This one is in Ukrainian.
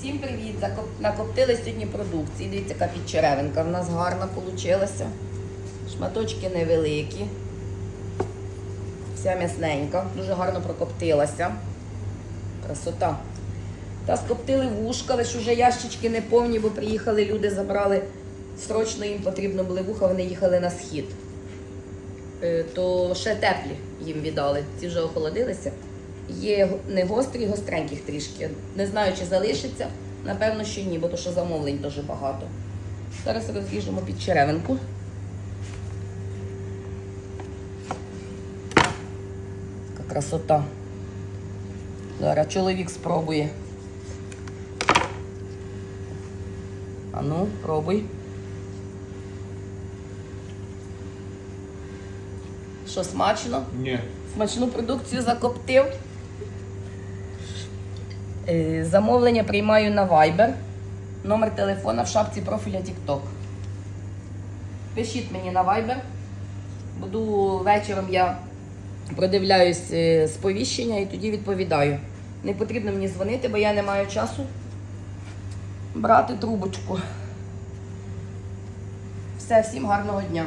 Всім привіт! Накоптили сьогодні продукції. Дивіться, яка підчеревинка в нас гарна вийшла. Шматочки невеликі. Вся м'ясненька, дуже гарно прокоптилася. Красота. Та скоптили вушка, лише вже ящички не повні, бо приїхали люди, забрали. Срочно їм потрібно були вуха, вони їхали на схід. Е, То ще теплі їм віддали. Ці вже охолодилися. Є не гострі, гостреньких трішки. Не знаю, чи залишиться. Напевно, що ні, бо то що замовлень дуже багато. Зараз розріжемо під черевинку. Така красота. Зараз чоловік спробує. А ну, пробуй. Що смачно? Ні. Смачну продукцію закоптив. Е, Замовлення приймаю на Viber. Номер телефона в шапці профіля TikTok. Пишіть мені на Viber. Буду вечором я продивляюсь е, сповіщення і тоді відповідаю. Не потрібно мені дзвонити, бо я не маю часу брати трубочку. Все, всім гарного дня.